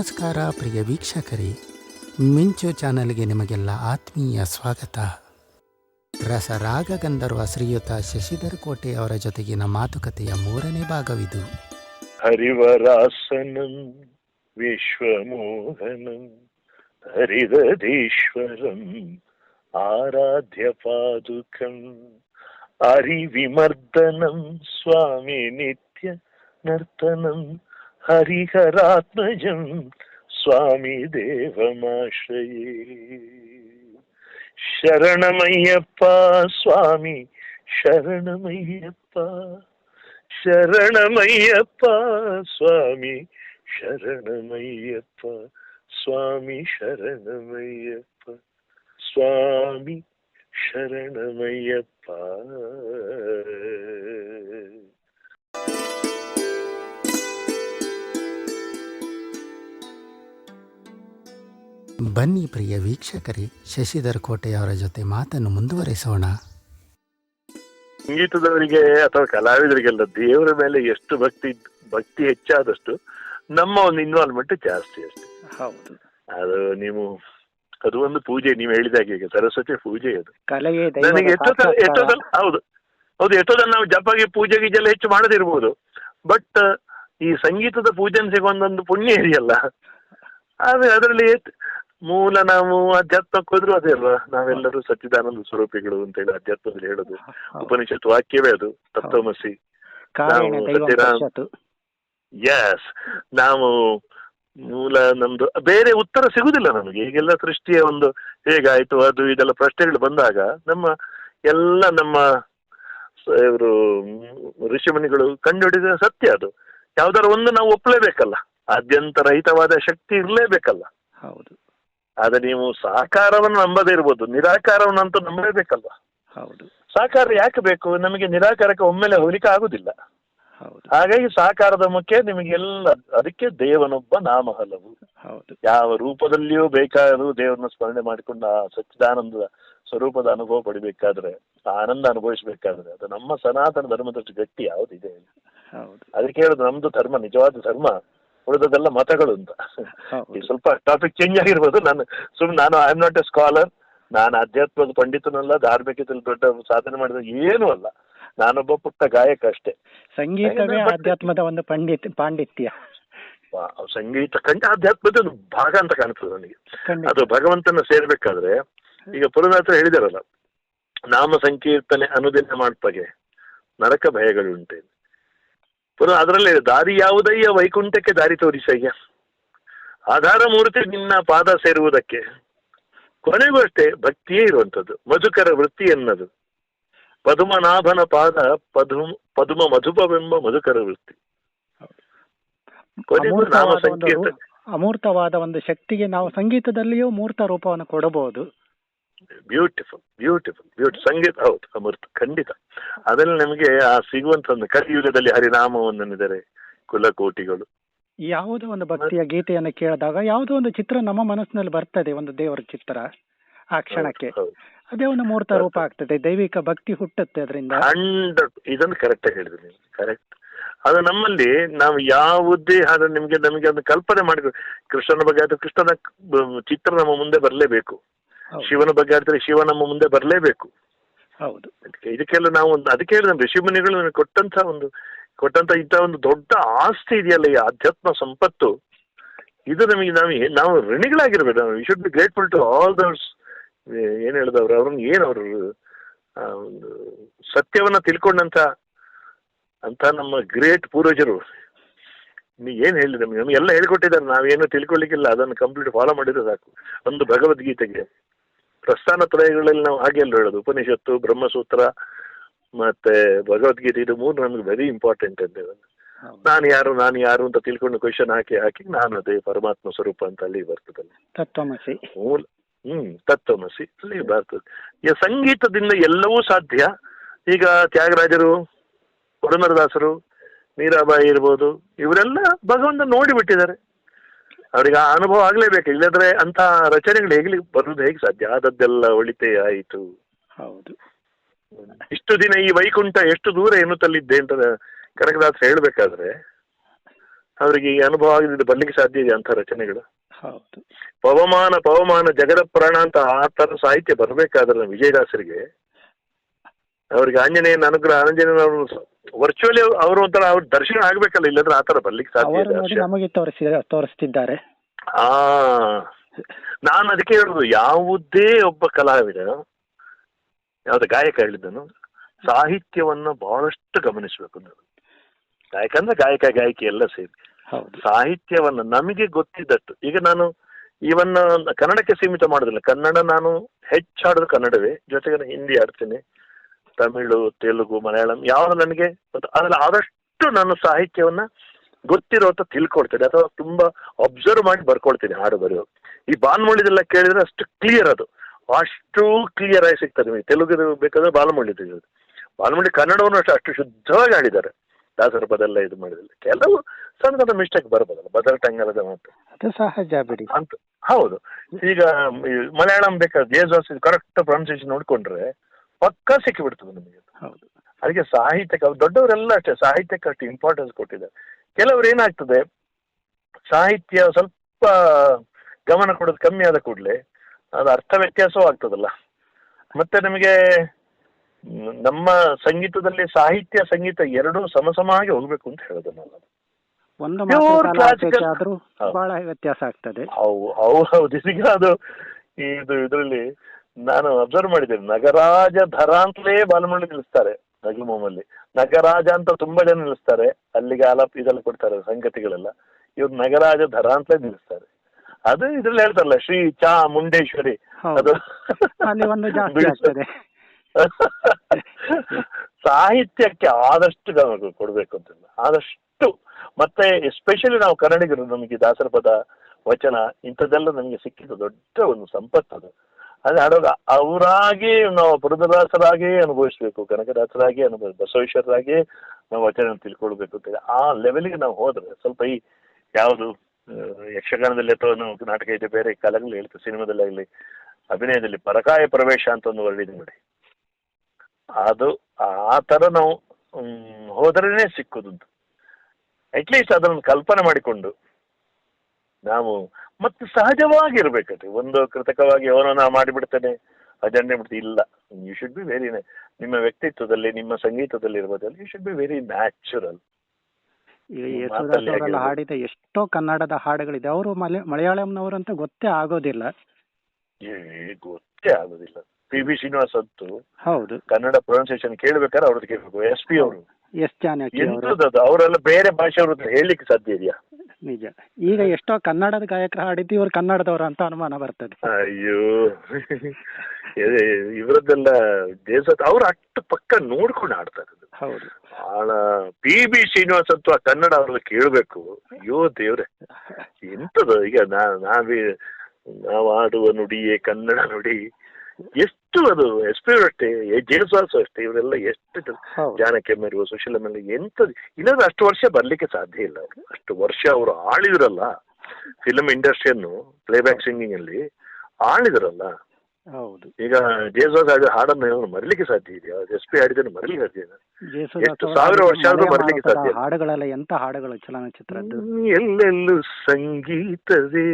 ನಮಸ್ಕಾರ ಪ್ರಿಯ ವೀಕ್ಷಕರೇ. ಮಿಂಚು ಚಾನಲ್ಗೆ ನಿಮಗೆಲ್ಲ ಆತ್ಮೀಯ ಸ್ವಾಗತ. ರಸರಾಗ ಗಂಧರ್ವ ಶ್ರೀಯುತ ಶಶಿಧರ್ ಕೋಟೆ ಅವರ ಜೊತೆಗಿನ ಮಾತುಕತೆಯ ಮೂರನೇ ಭಾಗವಿದು. ಹರಿವರಾಸನಂ, ವಿಶ್ವಮೋಹನಂ ಹರಿವಧೀಶ್ವರಂ ಆರಾಧ್ಯ ಪಾದುಕಂ ಅರಿವಿಮರ್ದನಂ ಸ್ವಾಮಿ ನಿತ್ಯ ನರ್ತನಂ ഹരിഹരാത്മജം സ്വാമി ദേവമാശ്രയേ ശരണമയ്യപ്പ സ്വാമി ശരണമയ്യപ്പ ശരണമയ്യപ്പ സ്വാമി ശരണമയ്യപ്പ സ്വാമി ശരണമയ്യപ്പ സ്വാമി ശരണമയ്യപ്പ ಬನ್ನಿ ಪ್ರಿಯ ವೀಕ್ಷಕರೇ ಶಶಿಧರ್ ಕೋಟೆಯವರ ಜೊತೆ ಮಾತನ್ನು ಮುಂದುವರಿಸೋಣ. ಸಂಗೀತದವರಿಗೆ ಅಥವಾ ಕಲಾವಿದರಿಗೆಲ್ಲ ದೇವರ ಮೇಲೆ ಎಷ್ಟು ಭಕ್ತಿ ಭಕ್ತಿ ಹೆಚ್ಚಾದಷ್ಟು ನಮ್ಮ ಒಂದು ಇನ್ವಾಲ್ವ್ಮೆಂಟ್ ಜಾಸ್ತಿ ಅಷ್ಟೇ. ಹೌದು. ಅದು ನೀವು ಅದು ಒಂದು ಪೂಜೆ ನೀವು ಹೇಳಿದಾಗೆ ಈಗ ಸರಸ್ವತಿ ಪೂಜೆ ಅದು. ಕಲೆಯೇ ನನಗೆ ಎಷ್ಟೋ ಹೌದು. ಹೌದು ಎಷ್ಟೋದಲ್ಲ ನಾವು ಜಪಾಗಿ ಪೂಜೆ ಗೀಜೆ ಎಲ್ಲ ಹೆಚ್ಚು ಮಾಡದಿರ್ಬೋದು. ಬಟ್ ಈ ಸಂಗೀತದ ಪೂಜೆ ಒಂದೊಂದು ಪುಣ್ಯ ಇದೆಯಲ್ಲ. ಆದ್ರೆ ಅದರಲ್ಲಿ ಮೂಲ ನಾವು ಅಧ್ಯಾತ್ಮಕ್ಕೆ ಹೋದ್ರು ಅದೇ ಅಲ್ವಾ? ನಾವೆಲ್ಲರೂ ಸಚ್ಚಿದಾನಂದ ಸ್ವರೂಪಿಗಳು ಅಂತ ಹೇಳಿ ಅಧ್ಯಾತ್ಮದಲ್ಲಿ ಹೇಳೋದು. ಉಪನಿಷತ್ ವಾಕ್ಯವೇ ಅದು. ತತ್ವಮಸಿ ಯಸ್ ನಾವು ದೈವಂ ಎಸ್ ನಾವು ಮೂಲ ನಮ್ದು ಬೇರೆ ಉತ್ತರ ಸಿಗುದಿಲ್ಲ ನಮ್ಗೆ. ಈಗೆಲ್ಲ ಸೃಷ್ಟಿಯ ಒಂದು ಹೇಗಾಯ್ತು ಅದು ಇದೆಲ್ಲ ಪ್ರಶ್ನೆಗಳು ಬಂದಾಗ ನಮ್ಮ ಎಲ್ಲ ನಮ್ಮ ಇವರು ಋಷಿಮುನಿಗಳು ಕಂಡುಹಿಡಿದ ಸತ್ಯ ಅದು. ಯಾವ್ದಾರ ಒಂದು ನಾವು ಒಪ್ಪಲೇಬೇಕಲ್ಲ. ಆದ್ಯಂತ ರಹಿತವಾದ ಶಕ್ತಿ ಇರಲೇಬೇಕಲ್ಲ. ಹೌದು. ಆದ್ರೆ ನೀವು ಸಾಕಾರವನ್ನು ನಂಬದೇ ಇರ್ಬೋದು. ನಿರಾಕಾರವನ್ನಂತೂ ನಂಬಲೇಬೇಕಲ್ವಾ ಹೌದು. ಸಾಕಾರ ಯಾಕೆ ಬೇಕು? ನಮಗೆ ನಿರಾಕಾರಕ್ಕೆ ಒಮ್ಮೆಲೆ ಹೋಲಿಕೆ ಆಗುದಿಲ್ಲ. ಹಾಗಾಗಿ ಸಾಕಾರದ ಮುಖ್ಯ ನಿಮಗೆಲ್ಲ ಅದಕ್ಕೆ ದೇವನೊಬ್ಬ ನಾಮ ಹಲವು ಯಾವ ರೂಪದಲ್ಲಿಯೂ ಬೇಕಾದರೂ ದೇವರನ್ನ ಸ್ಮರಣೆ ಮಾಡಿಕೊಂಡು ಆ ಸಚ್ಚಿದಾನಂದದ ಸ್ವರೂಪದ ಅನುಭವ ಪಡಿಬೇಕಾದ್ರೆ ಆ ಆನಂದ ಅನುಭವಿಸಬೇಕಾದ್ರೆ ಅದು ನಮ್ಮ ಸನಾತನ ಧರ್ಮದಷ್ಟು ಗಟ್ಟಿ ಯಾವುದಿದೆ. ಹೌದು. ಅದಕ್ಕೆ ಹೇಳುದು ನಮ್ದು ಧರ್ಮ ನಿಜವಾದ ಧರ್ಮ. ಉಳಿದದೆಲ್ಲ ಮತಗಳು ಅಂತ. ಈ ಸ್ವಲ್ಪ ಟಾಪಿಕ್ ಚೇಂಜ್ ಆಗಿರ್ಬೋದು. ನಾನು ಸುಮ್ಮನೆ ನಾನು I am not a scholar ನಾನು ಅಧ್ಯಾತ್ಮದ ಪಂಡಿತನಲ್ಲ ಧಾರ್ಮಿಕದಲ್ಲಿ ದೊಡ್ಡ ಸಾಧನೆ ಮಾಡಿದ ಏನೂ ಅಲ್ಲ. ನಾನೊಬ್ಬ ಪುಟ್ಟ ಗಾಯಕ ಅಷ್ಟೇ. ಸಂಗೀತವೇ ಅಧ್ಯಾತ್ಮದ ಆಧ್ಯಾತ್ಮದ ಒಂದು ಪಂಡಿತ್ ಪಾಂಡಿತ್ಯ. ಸಂಗೀತ ಕಂಡ ಅಧ್ಯಾತ್ಮದ ಒಂದು ಭಾಗ ಅಂತ ಕಾಣ್ತದೆ ನನಗೆ. ಅದು ಭಗವಂತನ ಸೇರ್ಬೇಕಾದ್ರೆ ಈಗ ಪುರನಾಥ ಹೇಳಿದಾರಲ್ಲ ನಾಮ ಸಂಕೀರ್ತನೆ ಅನುದಿನ ಮಾಡ್ಪಗೆ ನರಕ ಭಯಗಳುಂಟೆ ಪುನಃ ಅದರಲ್ಲೇ ದಾರಿ ಯಾವುದಯ್ಯ ವೈಕುಂಠಕ್ಕೆ ದಾರಿ ತೋರಿಸಯ್ಯ ಆಧಾರ ಮೂರ್ತಿ ನಿನ್ನ ಪಾದ ಸೇರುವುದಕ್ಕೆ. ಕೊನೆಗೂ ಅಷ್ಟೇ ಭಕ್ತಿಯೇ ಇರುವಂಥದ್ದು ಮಧುಕರ ವೃತ್ತಿ ಎನ್ನದು. ಪದ್ಮನಾಭನ ಪಾದ ಪದ್ಮ ಪದುಮ ಮಧುಪವೆಂಬ ಮಧುಕರ ವೃತ್ತಿ. ಕೊನೆಗೂ ನಾಮ ಸಂಕೀರ್ತನೆ ಅಮೂರ್ತವಾದ ಒಂದು ಶಕ್ತಿಗೆ ನಾವು ಸಂಗೀತದಲ್ಲಿಯೂ ಮೂರ್ತ ರೂಪವನ್ನು ಕೊಡಬಹುದು. ಬ್ಯೂಟಿಫುಲ್ ಬ್ಯೂಟಿಫುಲ್ ಬ್ಯೂಟಿ ಸಂಗೀತ ಹೌದು ಅಮೃತ ಖಂಡಿತ. ಅದರಲ್ಲಿ ನಮಗೆ ಆ ಸಿಗುವಂತ ಒಂದು ಕಲಿಯುಗದಲ್ಲಿ ನೆನೆದರೆ ಕುಲಕೋಟಿಗಳು. ಯಾವುದೋ ಒಂದು ಭಕ್ತಿಯ ಗೀತೆಯನ್ನು ಕೇಳಿದಾಗ ಯಾವುದೋ ಒಂದು ಚಿತ್ರ ನಮ್ಮ ಮನಸ್ಸಿನಲ್ಲಿ ಬರ್ತದೆ ಒಂದು ದೇವರ ಚಿತ್ರ ಆ ಕ್ಷಣಕ್ಕೆ. ಅದೇ ಒಂದು ಮೂರ್ತ ರೂಪ ಆಗ್ತದೆ ದೈವಿಕ ಭಕ್ತಿ ಹುಟ್ಟುತ್ತೆ ಅದರಿಂದ. ಇದನ್ನು ಕರೆಕ್ಟ್ ಆಗಿ ಹೇಳಿದ್ರಿ ನೀವು ಕರೆಕ್ಟ್ ಅದು ನಮ್ಮಲ್ಲಿ ನಾವು ಯಾವುದೇ ಆದ್ರೆ ನಿಮ್ಗೆ ನಮಗೆ ಒಂದು ಕಲ್ಪನೆ ಮಾಡಿ ಕೃಷ್ಣನ ಬಗ್ಗೆ ಅದು ಕೃಷ್ಣನ ಚಿತ್ರ ನಮ್ಮ ಮುಂದೆ ಬರಲೇಬೇಕು. ಶಿವನ ಬಗ್ಗೆ ಆಡ್ತಾರೆ ಶಿವ ನಮ್ಮ ಮುಂದೆ ಬರಲೇಬೇಕು. ಹೌದು. ಇದಕ್ಕೆಲ್ಲ ನಾವು ಒಂದು ಅದಕ್ಕೆ ಹೇಳಿದ್ರೆ ಋಷಿಮುನಿಗಳು ನನಗೆ ಕೊಟ್ಟಂತ ಒಂದು ಕೊಟ್ಟಂತ ಇಂಥ ಒಂದು ದೊಡ್ಡ ಆಸ್ತಿ ಇದೆಯಲ್ಲ ಈ ಆಧ್ಯಾತ್ಮ ಸಂಪತ್ತು. ಇದು ನಮಗೆ ನಾವು ನಾವು ಋಣಿಗಳಾಗಿರ್ಬೇಕು. ನಾವು we should be grateful to all others ಏನ್ ಹೇಳಿದವ್ರು ಅವ್ರನ್ನ ಏನು ಅವರು ಒಂದು ಸತ್ಯವನ್ನ ತಿಳ್ಕೊಂಡಂತ ಅಂತ ನಮ್ಮ ಗ್ರೇಟ್ ಪೂರ್ವಜರು. ನೀ ಏನ್ ಹೇಳಿ ನಮಗೆ? ನಮ್ಗೆ ಎಲ್ಲ ಹೇಳ್ಕೊಟ್ಟಿದ್ದಾರೆ. ನಾವೇನು ತಿಳ್ಕೊಳ್ಳಿಕ್ಕಿಲ್ಲ ಅದನ್ನು ಕಂಪ್ಲೀಟ್ ಫಾಲೋ ಮಾಡಿದ್ರೆ ಸಾಕು. ಒಂದು ಭಗವದ್ಗೀತೆಗೆ. ಪ್ರಸ್ಥಾನ ತ್ರಯಗಳಲ್ಲಿ ನಾವು ಹಾಗೆ ಎಲ್ಲ ಹೇಳೋದು. ಉಪನಿಷತ್ತು ಬ್ರಹ್ಮಸೂತ್ರ ಮತ್ತೆ ಭಗವದ್ಗೀತೆ ಇದು ಮೂರು ನಮ್ಗೆ ವೆರಿ ಇಂಪಾರ್ಟೆಂಟ್ ಅಂತ. ಹೌದು. ನಾನು ಯಾರು ನಾನು ಯಾರು ಅಂತ ತಿಳ್ಕೊಂಡು ಕ್ವಶನ್ ಹಾಕಿ ಹಾಕಿ ನಾನು ಅದೇ ಪರಮಾತ್ಮ ಸ್ವರೂಪ ಅಂತ ಅಲ್ಲಿ ಬರ್ತದಲ್ಲ ತತ್ವಮಸಿ. ಮೂಲ ಹ್ಮ್ ತತ್ವಮಸಿ ಅಲ್ಲಿ ಬರ್ತದೆ. ಈಗ ಸಂಗೀತದಿಂದ ಎಲ್ಲವೂ ಸಾಧ್ಯ. ಈಗ ತ್ಯಾಗರಾಜರು ಪುರಂದರದಾಸರು ಮೀರಾಬಾಯಿ ಇರ್ಬೋದು ಇವರೆಲ್ಲ ಭಗವಂತ ನೋಡಿ ಬಿಟ್ಟಿದ್ದಾರೆ ಅವ್ರಿಗೆ ಆ ಅನುಭವ ಆಗ್ಲೇಬೇಕು. ಇಲ್ಲದ್ರೆ ಅಂತ ರಚನೆಗಳು ಹೇಗೆ ಬರುವುದು ಹೇಗೆ ಸಾಧ್ಯ? ಆದದ್ದೆಲ್ಲ ಒಳಿತೇ ಆಯಿತು. ಹೌದು. ಇಷ್ಟು ದಿನ ಈ ವೈಕುಂಠ ಎಷ್ಟು ದೂರ ಎನ್ನುತ್ತಲಿದ್ದೆ ಅಂತ ಕನಕದಾಸ ಹೇಳ್ಬೇಕಾದ್ರೆ ಅವರಿಗೆ ಈ ಅನುಭವ ಆಗಿದ್ದು ಬರ್ಲಿಕ್ಕೆ ಸಾಧ್ಯ ಇದೆ ಅಂತ ರಚನೆಗಳು? ಹೌದು. ಪವಮಾನ ಪವಮಾನ ಜಗದ ಪ್ರಾಣ ಅಂತ ಆ ತರ ಸಾಹಿತ್ಯ ಬರಬೇಕಾದ್ರೆ ವಿಜಯದಾಸರಿಗೆ ಅವ್ರಿಗೆ ಆಂಜನೇಯನ ಅನುಗ್ರಹ ಆಂಜನೇಯನ ವರ್ಚುವಲಿ ಅವರು ಒಂಥರ ಅವ್ರ ದರ್ಶನ ಆಗ್ಬೇಕಲ್ಲ ಇಲ್ಲಂದ್ರೆ ಆತರ ತರ ಬರ್ಲಿಕ್ಕೆ ಸಾಧ್ಯ ಅವರು ನೋಡಿ. ನಮಗೆ ತೋರಿಸಿ ತೋರಿಸ್ತಿದ್ದಾರೆ. ಆ ನಾನು ಅದಕ್ಕೆ ಹೇಳುದು ಯಾವುದೇ ಒಬ್ಬ ಕಲಾವಿದ ಯಾವ್ದು ಗಾಯಕ ಹೇಳಿದ್ದನು ಸಾಹಿತ್ಯವನ್ನ ಬಹಳಷ್ಟು ಗಮನಿಸಬೇಕು ಅಂತ ಗಾಯಕ ಅಂದ್ರೆ ಗಾಯಕ ಗಾಯಕಿ ಎಲ್ಲ ಸೇರಿ. ಹೌದು. ಸಾಹಿತ್ಯವನ್ನ ನಮಗೆ ಗೊತ್ತಿದ್ದಷ್ಟು ಈಗ ನಾನು ಇವನ್ನ ಕನ್ನಡಕ್ಕೆ ಸೀಮಿತ ಮಾಡೋದಿಲ್ಲ. ಕನ್ನಡ ನಾನು ಹೆಚ್ಚಾಡೋದು ಕನ್ನಡವೇ ಜೊತೆಗೆ ನಾನು ಹಿಂದಿ ಆಡ್ತೀನಿ ತಮಿಳು ತೆಲುಗು ಮಲಯಾಳಂ ಯಾವ್ದು ನನಗೆ ಅದ್ರಲ್ಲಿ ಆದಷ್ಟು ನಾನು ಸಾಹಿತ್ಯವನ್ನ ಗೊತ್ತಿರೋ ಅಂತ ತಿಳ್ಕೊಳ್ತೇನೆ ಅಥವಾ ತುಂಬಾ ಅಬ್ಸರ್ವ್ ಮಾಡಿ ಬರ್ಕೊಳ್ತೀನಿ ಹಾಡು ಬರೆಯೋ ಈ ಬಾಲ್ಮುಳ್ಳಿದೆಲ್ಲ ಕೇಳಿದ್ರೆ ಅಷ್ಟು ಕ್ಲಿಯರ್ ಅದು. ಅಷ್ಟು ಕ್ಲಿಯರ್ ಆಗಿ ಸಿಗ್ತದೆ ನಿಮಗೆ. ತೆಲುಗು ಬೇಕಾದ್ರೆ ಬಾಲ್ಮುಳಿ ತೆಗೆಯೋದು. ಬಾಲ್ಮುಳಿ ಕನ್ನಡವನ್ನು ಅಷ್ಟು ಅಷ್ಟು ಶುದ್ಧವಾಗಿ ಆಡಿದ್ದಾರೆ ದಾಸರ ಬದಲ್ಲ ಇದು ಮಾಡಿದ್ರೆ ಕೆಲವು ಸಣ್ಣ ಸಣ್ಣ ಮಿಸ್ಟೇಕ್ ಬರ್ಬೋದಲ್ಲ. ಬದಲ ಟಂಗಲದ ಮಾತು. ಅದು ಸಹಜ ಬಿಡಿ. ಅಂತ. ಹೌದು. ಈಗ ಈ ಮಲಯಾಳಂ ಬೇಕಾದ್ರೆ ಕರೆಕ್ಟ್ ಪ್ರೊನೌನ್ಸಿಯೇಷನ್ ನೋಡ್ಕೊಂಡ್ರೆ ಪಕ್ಕಾ ಸಿಕ್ಕಿಬಿಡ್ತದೆ ನಿಮಗೆ ಹೌದು. ಅದಕ್ಕೆ ಸಾಹಿತ್ಯಕ್ಕೆ ದೊಡ್ಡವರೆಲ್ಲ ಅಷ್ಟೇ ಸಾಹಿತ್ಯಕ್ಕೆ ಅಷ್ಟು ಇಂಪಾರ್ಟೆನ್ಸ್ ಕೊಟ್ಟಿದ್ದಾರೆ. ಕೆಲವರು ಏನಾಗ್ತದೆ ಸಾಹಿತ್ಯ ಸ್ವಲ್ಪ ಗಮನ ಕೊಡೋದು ಕಮ್ಮಿ ಆದ ಕೂಡಲೇ ಅದು ಅರ್ಥ ವ್ಯತ್ಯಾಸವೂ ಆಗ್ತದಲ್ಲ. ಮತ್ತೆ ನಿಮಗೆ ನಮ್ಮ ಸಂಗೀತದಲ್ಲಿ ಸಾಹಿತ್ಯ ಸಂಗೀತ ಎರಡೂ ಸಮಸಮಾಗಿ ಹೋಗ್ಬೇಕು ಅಂತ ಹೇಳೋದು ನಾನು. ಒಂದು ಹೌದು. ಬಹಳ ವ್ಯತ್ಯಾಸ ಆಗ್ತದೆ. ಹೌದು. ಈಗ ಅದು ಇದು ಇದರಲ್ಲಿ ನಾನು ಅಬ್ಸರ್ವ್ ಮಾಡಿದ್ದೇನೆ. ನಗರಾಜ ಧರ ಅಂತಲೇ ಬಾಲಮಳ್ಳಿ ನಿಲ್ಲಿಸ್ತಾರೆ ನಗಮಲ್ಲಿ ನಗರಾಜ ಅಂತ ತುಂಬಾ ಜನ ನಿಲ್ಲಿಸ್ತಾರೆ. ಅಲ್ಲಿಗೆ ಆಲಾಪ ಇದೆಲ್ಲ ಕೊಡ್ತಾರೆ ಸಂಗತಿಗಳೆಲ್ಲ. ಇವ್ರು ನಗರಾಜ ಧರ ಅಂತಲೇ ನಿಲ್ಲಿಸ್ತಾರೆ. ಅದು ಇದ್ರಲ್ಲಿ ಹೇಳ್ತಾರಲ್ಲ ಶ್ರೀ ಚಾ ಮುಂಡೇಶ್ವರಿ. ಅದು ಸಾಹಿತ್ಯಕ್ಕೆ ಆದಷ್ಟು ಗಮನ ಕೊಡ್ಬೇಕು ಅಂತ ಆದಷ್ಟು. ಮತ್ತೆ ಎಸ್ಪೆಷಲಿ ನಾವು ಕನ್ನಡಿಗರು ನಮಗೆ ದಾಸರ ಪದ ವಚನ ಇಂಥದ್ದೆಲ್ಲ ನಮಗೆ ಸಿಕ್ಕಿದ ದೊಡ್ಡ ಒಂದು ಸಂಪತ್ತು ಅದು. ಅದು ಹಾಡೋಗ ಅವರಾಗಿ ನಾವು ಪುರದರಾಸರಾಗಿ ಅನುಭವಿಸ್ಬೇಕು, ಕನಕದಾಸರಾಗಿ ಅನುಭವ, ಬಸವೇಶ್ವರರಾಗಿ ನಾವು ವಚನ ತಿಳ್ಕೊಳ್ಬೇಕು ಅಂತ ಆ ಲೆವೆಲ್ಗೆ ನಾವು ಹೋದ್ರೆ ಸ್ವಲ್ಪ ಈ ಯಾವುದು ಯಕ್ಷಗಾನದಲ್ಲಿ ಅಥವಾ ನಾವು ನಾಟಕ ಇದೆ, ಬೇರೆ ಕಲೆಗಳು ಸಿನಿಮಾದಲ್ಲಿ ಆಗಲಿ, ಅಭಿನಯದಲ್ಲಿ ಪರಕಾಯ ಪ್ರವೇಶ ಅಂತ ಒಂದು ವರ್ಡ್ ನೋಡಿ. ಅದು ಆ ಥರ ನಾವು ಹೋದ್ರೇನೆ ಸಿಕ್ಕುದು ಅಟ್ಲೀಸ್ಟ್ ಅದನ್ನು ಕಲ್ಪನೆ ಮಾಡಿಕೊಂಡು ನಾವು ಮತ್ತೆ ಸಹಜವಾಗಿರ್ಬೇಕಂತೆ ಒಂದು ಕೃತಕವಾಗಿ ಅವನೋ ನಾ ಮಾಡಿಬಿಡ್ತೇನೆ. ಅಜೆಂಡೆ ಬಿಡ್ತೀನಿ ಇಲ್ಲ. ಯು ಶುಡ್ ಬಿ ವೆರಿ ನಿಮ್ಮ ವ್ಯಕ್ತಿತ್ವದಲ್ಲಿ ನಿಮ್ಮ ಸಂಗೀತದಲ್ಲಿ ಇರ್ಬೋದಲ್ಲಿ you should be very natural. ಹಾಡಿದ ಎಷ್ಟೋ ಕನ್ನಡದ ಹಾಡುಗಳಿದೆ. ಅವರು ಮಲೆ ಮಲಯಾಳಂನವರು ಅಂತ ಗೊತ್ತೇ ಆಗೋದಿಲ್ಲ. ಏ ಗೊತ್ತೇ ಆಗೋದಿಲ್ಲ. ಪಿ ಬಿ ಶ್ರೀನಿವಾಸ್ ಅಂತೂ ಹೌದು. ಕನ್ನಡ ಪ್ರೊನೌನ್ಸಿಯೇಷನ್ ಕೇಳ್ಬೇಕಾದ್ರೆ ಅವ್ರದ್ದು ಕೇಳಬೇಕು. ಎಸ್ ಪಿ ಅವರು. ಎಸ್ ಜಾನಕಿ ಅವರೆಲ್ಲ ಬೇರೆ ಭಾಷೆಯವ್ರ ಹತ್ರ ಹೇಳಲಿಕ್ಕೆ ಸಾಧ್ಯ ಇದೆಯಾ? ನಿಜ. ಈಗ ಎಷ್ಟೋ ಕನ್ನಡದ ಗಾಯಕರು ಹಾಡಿದ್ದು ಇವರು ಕನ್ನಡದವರು ಅಂತ ಅನುಮಾನ ಬರ್ತದೆ. ಅಯ್ಯೋ. ಇವರದ್ದೆಲ್ಲ ದೇಶ ಅವ್ರು ಅಷ್ಟು ಪಕ್ಕ ನೋಡ್ಕೊಂಡು ಆಡ್ತಾರೆ. ಹೌದು. ಬಹಳ ಪಿ ಬಿ ಶ್ರೀನಿವಾಸ್ ಅಂತೂ ಆ ಕನ್ನಡ ಅವ್ರನ್ನ ಕೇಳಬೇಕು. ಅಯ್ಯೋ ದೇವ್ರೆ. ಎಂತದ ಈಗ ನಾ ನಾವೇ ನಾವು ಆಡುವ ನುಡಿಯೇ ಕನ್ನಡ ನುಡಿ. ಎಷ್ಟು ಅದು ಎಸ್ ಪಿ ಅಷ್ಟೇ ಜೇಸುವಾಸು ಅಷ್ಟೇ ಇವರೆಲ್ಲ ಎಷ್ಟು ಜಾನಕಿ ಮೇರು ಸುಶೀಲ ಮೇಲೆ ಎಂತ ಇಲ್ಲಾಂದ್ರೆ ಅಷ್ಟು ವರ್ಷ ಬರ್ಲಿಕ್ಕೆ ಸಾಧ್ಯ ಇಲ್ಲ ಅವರು. ಅಷ್ಟು ವರ್ಷ ಅವರು ಆಳಿದ್ರಲ್ಲ ಫಿಲ್ಮ್ ಇಂಡಸ್ಟ್ರಿಯನ್ನು ಪ್ಲೇಬ್ಯಾಕ್ ಸಿಂಗಿಂಗ್ ಅಲ್ಲಿ ಆಳಿದ್ರಲ್ಲ. ಹೌದು. ಈಗ ಜೇಸುವಾಸ್ ಆಡಿದ ಹಾಡನ್ನು ಮರಿಲಿಕ್ಕೆ ಸಾಧ್ಯ ಇದೆಯಾ? ಎಸ್ ಪಿ ಆಡಿದನ್ನು ಮರಿಲಿಕ್ಕೆ ಸಾಧ್ಯ ಇಲ್ಲ ಎಷ್ಟು ಸಾವಿರ ವರ್ಷ ಆದ್ರೂ ಮರಿಲಿಕ್ಕೆ ಸಾಧ್ಯ. ಹಾಡುಗಳೆಲ್ಲ ಎಂತ ಹಾಡುಗಳು ಚಲನಚಿತ್ರ ಎಲ್ಲೆಲ್ಲೂ ಸಂಗೀತವೇ.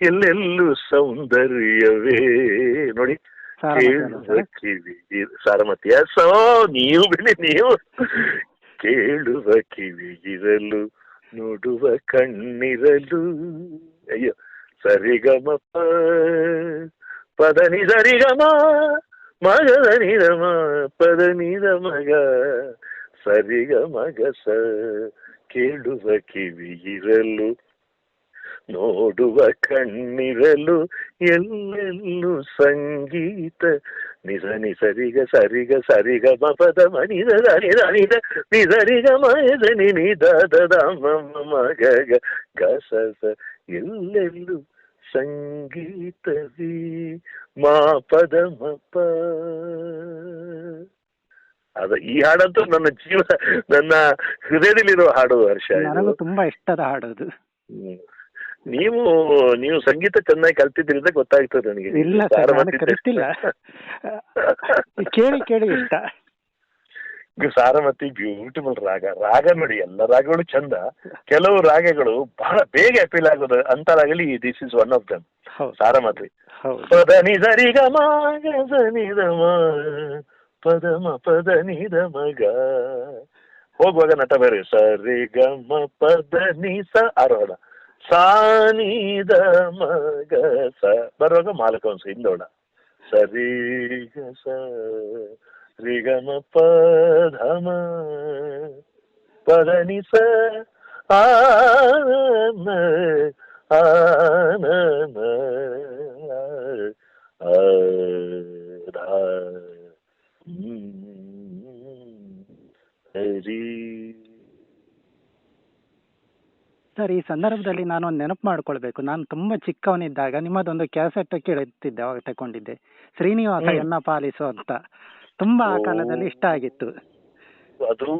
ಎಲ್ಲೆಲ್ಲೂ ಸೌಂದರ್ಯವೇ. ನೋಡಿ ಕೇಳುವ ಸರ್? ಕಿವಿ ಸಾರಮತಿಯ ಸೋ ನೀವು ಬಿಡಿ ನೀವು. ಕೇಳುವ ಕಿವಿಗಿರಲು ನೋಡುವ ಕಣ್ಣಿರಲು. ಅಯ್ಯೋ ಸರಿಗಮ ಪದನಿ ಸರಿಗಮ ಮಗದ ನಿರಮ ಪದ ನಿರ ಮಗ ಸರಿಗ ಮಗ ಸ. ಕೇಳುವ ಕಿವಿಗಿರಲು ನೋಡುವ ಕಣ್ಣಿರಲು ಎಲ್ಲೆಲ್ಲೂ ಸಂಗೀತ. ನಿಜ ನಿಸರಿಗ ಸರಿಗ ಸರಿಗ ಮಪದ ಮನಿದ ನಿದ ನಿದ ನಿಸರಿಗ ಮಯದ ನಿನಿ ದದ ಮಗ ಗ ಗ ಸ ಎಲ್ಲೆಲ್ಲೂ ಸಂಗೀತವಿ. ಮಾ ಪದ ಮಪ ಅದ ಈ ಹಾಡಂತೂ ನನ್ನ ಜೀವ ನನ್ನ ಹೃದಯದಲ್ಲಿರೋ ಹಾಡು ಹರ್ಷ ನನಗೂ ತುಂಬಾ ಇಷ್ಟದ ಹಾಡದು. ನೀವು ನೀವು ಸಂಗೀತ ಚೆನ್ನಾಗಿ ಕಲ್ತಿದ್ರಿಂದ ಗೊತ್ತಾಗ್ತದೆ ನನಗೆ ಇಲ್ಲ ಸರ್ ನಾನು ಕಲಿತಿಲ್ಲ. ಕೇಳಿ ಕೇಳಿ ಇಷ್ಟ. ಸಾರಮತಿ ಬ್ಯೂಟಿಫುಲ್ ರಾಗ. ರಾಗ ನೋಡಿ ಎಲ್ಲ ರಾಗಗಳು ಚಂದ. ಕೆಲವು ರಾಗಗಳು ಬಹಳ ಬೇಗ ಅಪೀಲ್ ಆಗೋದು. ಅಂತ ರಾಗಲಿ this is one of them Saramati ಪದ ನಿದ ರಿ ಗ ಮ ಗ ಸ ನಿ ದ ಮ ಪದ ಮ ಪದ ನಿ ದ ಮ ಹೋಗುವಾಗ ನಟ ಬೇರೆ. ಸ ರಿ ಗ ಮ ಪದ ನಿ ಸ ಆರೋಹಣ. ಸಾ ನಿ ದ ಮ ಗ ಸ ಬರುವಾಗ ಮಾಲಕವಂಶ ಹಿಂದೋಣ ಸರಿ ಗ ಸ ರಿ ಗ ಮ ಪ ಧ ಮ ಪದ ನಿ ಸ ಆ ನ ಆ ನ ನ ಆ ಧ ಹ್ಮ್. ಹರಿ ಸರ್ ಈ ಸಂದರ್ಭದಲ್ಲಿ ನಾನು ಒಂದು ನೆನಪು ಮಾಡ್ಕೊಳ್ಬೇಕು. ನಾನು ತುಂಬ ಚಿಕ್ಕವನಿದ್ದಾಗ ನಿಮ್ಮದೊಂದು ಕ್ಯಾಸೆಟ್ ಕೇಳುತ್ತಿದ್ದೆ ಅವಾಗ ತಗೊಂಡಿದ್ದೆ. ಶ್ರೀನಿವಾಸ. ಎನ್ನ ಪಾಲಿಸು ಅಂತ. ತುಂಬಾ ಆ ಕಾಲದಲ್ಲಿ ಇಷ್ಟ ಆಗಿತ್ತು. ಅದು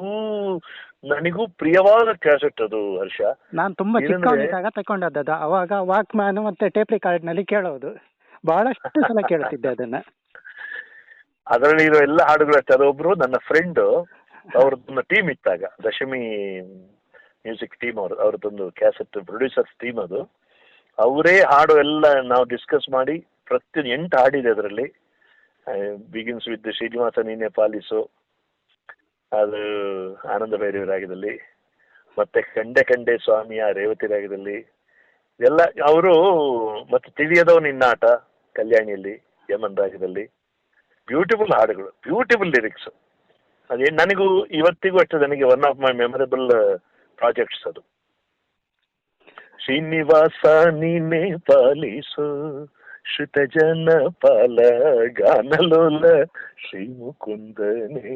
ನನಗೂ ಪ್ರಿಯವಾದ ಕ್ಯಾಸೆಟ್ ಅದು ಹರ್ಷ. ನಾನು ತುಂಬಾ ಚಿಕ್ಕವನಿದ್ದಾಗ ತಗೊಂಡದ್ದು ಅವಾಗ ವಾಕ್ಮ್ಯಾನ್ ಮತ್ತೆ ಟೇಪ್ನಲ್ಲಿ ಕೇಳೋದು. ಬಹಳಷ್ಟು ಸಲ ಕೇಳ್ತಿದ್ದೆ ಅದನ್ನ. ಅದರಲ್ಲಿ ಇರೋ ಎಲ್ಲ ಹಾಡುಗಳು ಅಷ್ಟೇ ಅದೊಬ್ರು ನನ್ನ ಫ್ರೆಂಡ್ ಅವ್ರದ್ದು ಟೀಮ್ ಇತ್ತಾಗ ದಶಮಿ ಮ್ಯೂಸಿಕ್ ಟೀಮ್ ಅವರು ಅವ್ರದ್ದೊಂದು ಕ್ಯಾಸೆಟ್ ಪ್ರೊಡ್ಯೂಸರ್ಸ್ ಟೀಮ್ ಅದು. ಅವರೇ ಹಾಡು ಎಲ್ಲ ನಾವು ಡಿಸ್ಕಸ್ ಮಾಡಿ ಪ್ರತಿಯೊಂದು ಎಂಟು ಹಾಡಿದೆ ಅದರಲ್ಲಿ. ಬಿಗಿನ್ಸ್ ವಿತ್ ಶ್ರೀನಿವಾಸ ನೀನೆ ಪಾಲಿಸು, ಅದು ಆನಂದ ಭೈರವಿ ರಾಗದಲ್ಲಿ ಮತ್ತೆ ಕಂಡೆ ಕಂಡೆ ಸ್ವಾಮಿಯ ರೇವತಿ ರಾಗದಲ್ಲಿ, ಎಲ್ಲ ಅವರು ಮತ್ತೆ ತಿಳಿಯದವ ನಿನ್ನಾಟ ಕಲ್ಯಾಣಿಯಲ್ಲಿ, ಯಮನ್ ರಾಗದಲ್ಲಿ. ಬ್ಯೂಟಿಫುಲ್ ಹಾಡುಗಳು ಬ್ಯೂಟಿಫುಲ್ ಲಿರಿಕ್ಸ್ ಅದೇ ನನಗೂ ಇವತ್ತಿಗೂ ಅಷ್ಟೇ ನನಗೆ one of my memorable projects ಅದು ಶ್ರೀನಿವಾಸ ನೀನೆ ಪಾಲಿಸು ಶ್ರುತ ಜನ ಪಾಲ ಗಾನಲೋಲ ಶ್ರೀ ಮುಕುಂದನೇ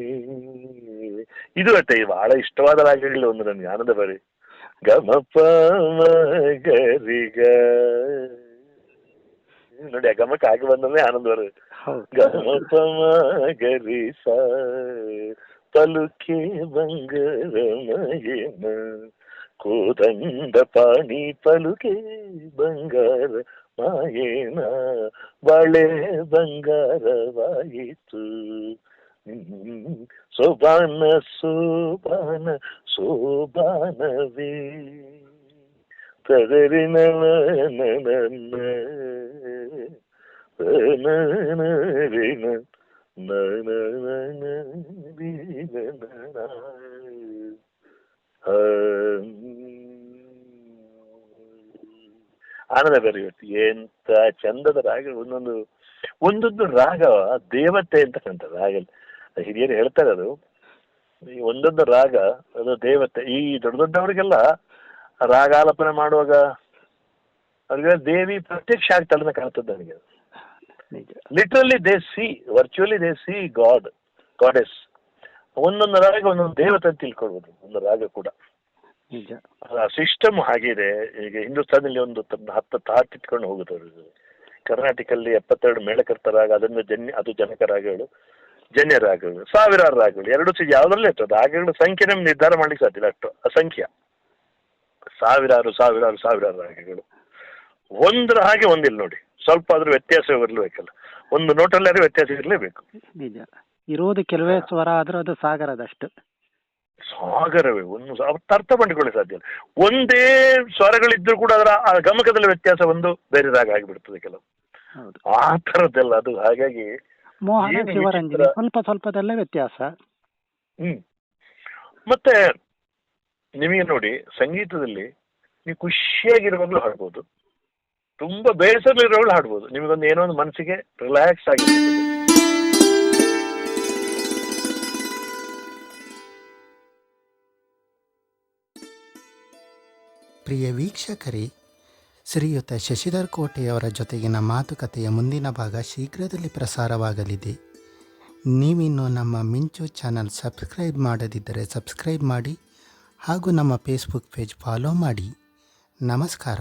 ಇದು ಅಷ್ಟೇ ಬಹಳ ಇಷ್ಟವಾದ ರಾಗಗಳು ಒಂದು ನನಗೆ ಆನಂದ ಬರಿ ಗಮಪ ಗರಿಗ ನೋಡಿ ಆ ಗಮಕ ಆಗಿ ಬಂದ್ರೆ ಆನಂದ ಬರುತ್ತೆ ಹೌದು ಗಮಪಮ ಗರಿ ಸ ಪಲುಕೆ ಬಂಗಾರಮಯನ ಕೋದಂಡ ಪಾಣಿ ಪಲುಕೆ ಬಂಗಾರ ಮಾಯೇನ ಬಳೆ ಬಂಗಾರವಾಯಿತು ಹ್ಮ್. ಸೋಬಾನ ಸೋಬಾನ ಸೋಬಾನವೇ ತದರಿನ ನನ್ನ ಆನಂದ ಬೇರೆ ಎಂತ ಚಂದದ ರಾಗ, ಒಂದೊಂದು ಒಂದೊಂದು ರಾಗ, ದೇವತೆ ಅಂತ ರಾಗ ಹಿರಿಯರು ಹೇಳ್ತಾರೆ ಅದು. ಈ ಒಂದೊಂದು ರಾಗ, ಅದು ದೇವತೆ. ಈ ದೊಡ್ಡ ದೊಡ್ಡವರಿಗೆಲ್ಲ ರಾಗಾಲಪನೆ ಮಾಡುವಾಗ ಅವ್ರಿಗೆ ದೇವಿ ಪ್ರತ್ಯಕ್ಷ ಆಗ್ತಾಳೆ ಕಾಣ್ತದೆ ನನಗೆ ನಿಜ literally they see virtually they see god goddess ಒಂದೊಂದು ರಾಗ ಒಂದೊಂದು ದೇವತೆ ಅಂತ ತಿಳ್ಕೊಳ್ಬೋದು ಒಂದು ರಾಗ ಕೂಡ. ನಿಜ ಸಿಸ್ಟಮ್ ಹಾಗಿದೆ. ಈಗ ಹಿಂದೂಸ್ತಾನಲ್ಲಿ ಒಂದು ಹತ್ತು ತಾಟ್ ಇಟ್ಕೊಂಡು ಹೋಗುತ್ತೆ ಅವ್ರಿಗೆ ಕರ್ನಾಟಕಲ್ಲಿ ಎಪ್ಪತ್ತೆರಡು ಮೇಳಕರ್ತ ರಾಗ ಅದನ್ನು ಜನ್ಯ ಅದು ಜನಕ ರಾಗಗಳು ಜನ್ಯ ರಾಗಗಳು ಸಾವಿರಾರು ರಾಗಗಳು ಎರಡು ಸಿ ಯಾವುದರಲ್ಲೇ ಇರ್ತದೆ? ರಾಗಗಳ ಸಂಖ್ಯೆ ನಮ್ಗೆ ನಿರ್ಧಾರ ಮಾಡ್ಲಿಕ್ಕೆ ಸಾಧ್ಯ ಇಲ್ಲ ಅಷ್ಟು ಅಸಂಖ್ಯ. ಸಾವಿರಾರು ಸಾವಿರಾರು ಸಾವಿರಾರು ರಾಗಗಳು. ಒಂದ್ರ ಹಾಗೆ ಒಂದಿಲ್ಲ ನೋಡಿ. ಸ್ವಲ್ಪ ಆದ್ರೂ ವ್ಯತ್ಯಾಸ ಇರಲೇಬೇಕಲ್ಲ ಒಂದು ನೋಟಲ್ಲಾದ್ರೂ ವ್ಯತ್ಯಾಸ ಇರಲೇಬೇಕು. ನಿಜ. ಇರೋದು ಕೆಲವೇ ಸ್ವರ ಆದ್ರೂ ಅದು ಸಾಗರದಷ್ಟು ಸಾಗರವೇ ಒಂದು ಅರ್ಥ ಮಾಡಿಕೊಳ್ಳಿ ಸಾಧ್ಯ ಇಲ್ಲ. ಒಂದೇ ಸ್ವರಗಳಿದ್ರು ಕೂಡ ಅದರ ಆ ಗಮಕದಲ್ಲಿ ವ್ಯತ್ಯಾಸ ಒಂದು ಬೇರೆ ರಾಗ ಆಗಿಬಿಡ್ತದೆ ಕೆಲವು. ಹೌದು. ಆ ಥರದ್ದೆಲ್ಲ ಅದು ಹಾಗಾಗಿ ಮೋಹನ ಏನು ಶಿವರಂಜನಿ ವಿಚಿತ್ರ. ಸ್ವಲ್ಪ ಸ್ವಲ್ಪದಲ್ಲೇ ವ್ಯತ್ಯಾಸ. ಹ್ಮ್. ಮತ್ತೆ ನಿಮಗೆ ನೋಡಿ ಸಂಗೀತದಲ್ಲಿ ನೀವು ಖುಷಿಯಾಗಿರುವಾಗಲೂ ಹಾಡ್ಬೋದು. ತುಂಬಾ ಬೇಸರಲ್ಲಿರೋಳು ಹಾಡ್ಬೋದು. ನಿಮಗೊಂದು ಏನೋ ಒಂದು ಮನಸ್ಸಿಗೆ ರಿಲ್ಯಾಕ್ಸ್ ಆಗಿ ಪ್ರಿಯ ವೀಕ್ಷಕರೇ, ಶ್ರೀಯುತ ಶಶಿಧರ್ ಕೋಟೆಯವರ ಜೊತೆಗಿನ ಮಾತುಕತೆಯ ಮುಂದಿನ ಭಾಗ ಶೀಘ್ರದಲ್ಲಿ ಪ್ರಸಾರವಾಗಲಿದೆ. ನೀವಿನ್ನು ನಮ್ಮ ಮಿಂಚು ಚಾನಲ್ ಸಬ್ಸ್ಕ್ರೈಬ್ ಮಾಡದಿದ್ದರೆ ಸಬ್ಸ್ಕ್ರೈಬ್ ಮಾಡಿ ಹಾಗೂ ನಮ್ಮ ಫೇಸ್ಬುಕ್ ಪೇಜ್ ಫಾಲೋ ಮಾಡಿ. ನಮಸ್ಕಾರ.